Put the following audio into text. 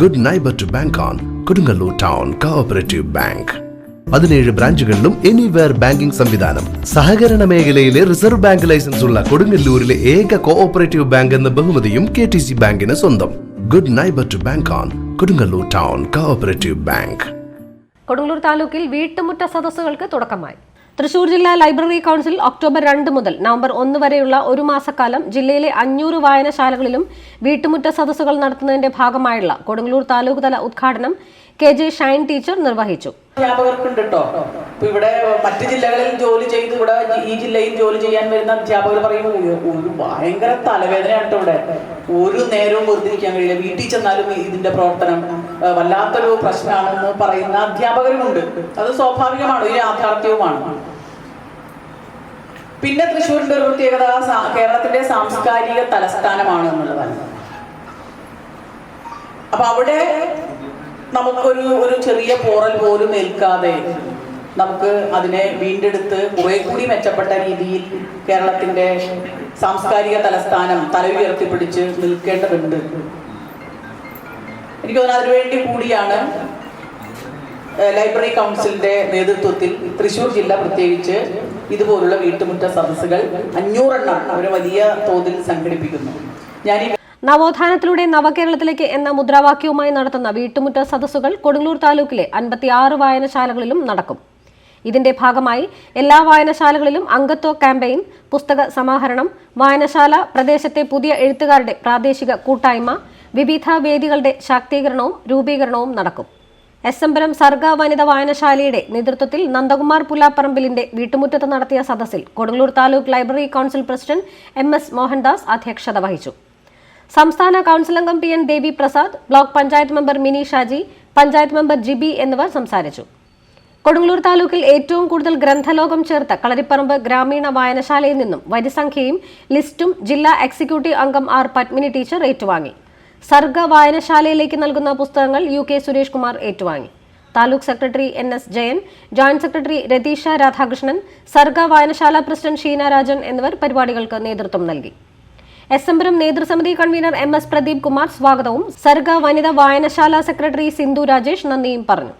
Good neighbour to bank on Kodungallur town cooperative bank പതിനേഴ് ബ്രാഞ്ചുകളിലും anywhere banking സംവിധാനം. സഹകരണ മേഖലയിലെ റിസർവ് ബാങ്ക് ലൈസൻസ് ഉള്ള കൊടുങ്ങല്ലൂരിലെ ഏക കോഓപ്പറേറ്റീവ് ബാങ്ക് എന്ന ബഹുമതിയും കെ ടി സി ബാങ്കിന് സ്വന്തം. Good neighbour to bank on Kodungallur town cooperative bank Kodungallur താലൂക്കിൽ വീട്ടുമുറ്റ സദസ്സുകൾക്ക് തുടക്കമായി. തൃശൂർ ജില്ലാ ലൈബ്രറി കൗൺസിൽ ഒക്ടോബർ രണ്ട് മുതൽ നവംബർ ഒന്ന് വരെയുള്ള ഒരു മാസക്കാലം ജില്ലയിലെ അഞ്ഞൂറ് വായനശാലകളിലും വീട്ടുമുറ്റ സദസ്സുകൾ നടത്തുന്നതിന്റെ ഭാഗമായുള്ള കൊടുങ്ങല്ലൂർ താലൂക്ക് തല ഉദ്ഘാടനം കെ ജെ ഷൈൻ ടീച്ചർ നിർവഹിച്ചു. അധ്യാപകർക്കുണ്ട് ഇപ്പൊ ഇവിടെ മറ്റു ജില്ലകളിൽ ജോലി ചെയ്ത് ഇവിടെ ഈ ജില്ലയിൽ ജോലി ചെയ്യാൻ വരുന്ന അധ്യാപകർ പറയും ഒരു ഭയങ്കര തലവേദനയാണ് ഇവിടെ. ഒരു നേരവും വെറുതെ ഇരിക്കാൻ കഴിയില്ല. വീട്ടിൽ ചെന്നാലും ഇതിന്റെ പ്രവർത്തനം വല്ലാത്തൊരു പ്രശ്നമാണെന്ന് പറയുന്ന അധ്യാപകരുമുണ്ട്. അത് സ്വാഭാവികമാണ് ഒരു യാഥാർത്ഥ്യവുമാണ്. പിന്നെ തൃശ്ശൂരിന്റെ ഒരു പ്രത്യേകത കേരളത്തിന്റെ സാംസ്കാരിക തലസ്ഥാനമാണ് എന്നുള്ളതാണ്. അപ്പൊ അവിടെ നമുക്കൊരു ഒരു ചെറിയ പോറൽ പോലും ഏൽക്കാതെ നമുക്ക് അതിനെ വീണ്ടെടുത്ത് കുറെ കൂടി മെച്ചപ്പെട്ട രീതിയിൽ കേരളത്തിന്റെ സാംസ്കാരിക തലസ്ഥാനം തല ഉയർത്തിപ്പിടിച്ച് നിൽക്കേണ്ടതുണ്ട്. എനിക്ക് തോന്നുന്നു അതിനുവേണ്ടി കൂടിയാണ് ലൈബ്രറി കൗൺസിലിന്റെ നേതൃത്വത്തിൽ തൃശ്ശൂർ ജില്ല പ്രത്യേകിച്ച് ഇതുപോലുള്ള വീട്ടുമുറ്റ സദസ്സുകൾ അഞ്ഞൂറെണ്ണം അവർ വലിയ തോതിൽ സംഘടിപ്പിക്കുന്നു. ഞാൻ നവോത്ഥാനത്തിലൂടെ നവകേരളത്തിലേക്ക് എന്ന മുദ്രാവാക്യവുമായി നടത്തുന്ന വീട്ടുമുറ്റ സദസ്സുകൾ കൊടുങ്ങല്ലൂർ താലൂക്കിലെ അൻപത്തിയാറ് വായനശാലകളിലും നടക്കും. ഇതിന്റെ ഭാഗമായി എല്ലാ വായനശാലകളിലും അംഗത്വ ക്യാമ്പയിൻ പുസ്തക സമാഹരണം വായനശാല പ്രദേശത്തെ പുതിയ എഴുത്തുകാരുടെ പ്രാദേശിക കൂട്ടായ്മ വിവിധ വേദികളുടെ ശാക്തീകരണവും രൂപീകരണവും നടക്കും. എസ് എംപുരം സർഗ വനിത വായനശാലയുടെ നേതൃത്വത്തിൽ നന്ദകുമാർ പുലാപ്പറമ്പിലിന്റെ വീട്ടുമുറ്റത്ത് നടത്തിയ സദസ്സിൽ Kodungallur taluk library council president M S Mohandas അധ്യക്ഷത വഹിച്ചു. സംസ്ഥാന കൌൺസിൽ അംഗം P N Devi Prasad block panchayat member Mini Shaji panchayat member Jibi എന്നിവർ സംസാരിച്ചു. കൊടുങ്ങല്ലൂർ താലൂക്കിൽ ഏറ്റവും കൂടുതൽ ഗ്രന്ഥലോകം ചേർത്ത കളരിപ്പറമ്പ് ഗ്രാമീണ വായനശാലയിൽ നിന്നും വരിസംഖ്യയും ലിസ്റ്റും ജില്ലാ എക്സിക്യൂട്ടീവ് അംഗം ആർ പത്മിനി ടീച്ചർ ഏറ്റുവാങ്ങി. സർഗ വായനശാലയിലേക്ക് നൽകുന്ന പുസ്തകങ്ങൾ യു കെ സുരേഷ് കുമാർ ഏറ്റുവാങ്ങി. Taluk secretary N S Jayan joint secretary Ratheesh Radhakrishnan Sarga വായനശാല പ്രസിഡന്റ് ഷീന രാജൻ എന്നിവർ പരിപാടികൾക്ക് നേതൃത്വം നൽകി. എസ് എംപുരം നേതൃസമിതി convener M S Pradeep Kumar സ്വാഗതവും സർഗ വനിതാ വായനശാല സെക്രട്ടറി സിന്ധു രാജേഷ് നന്ദിയും പറഞ്ഞു.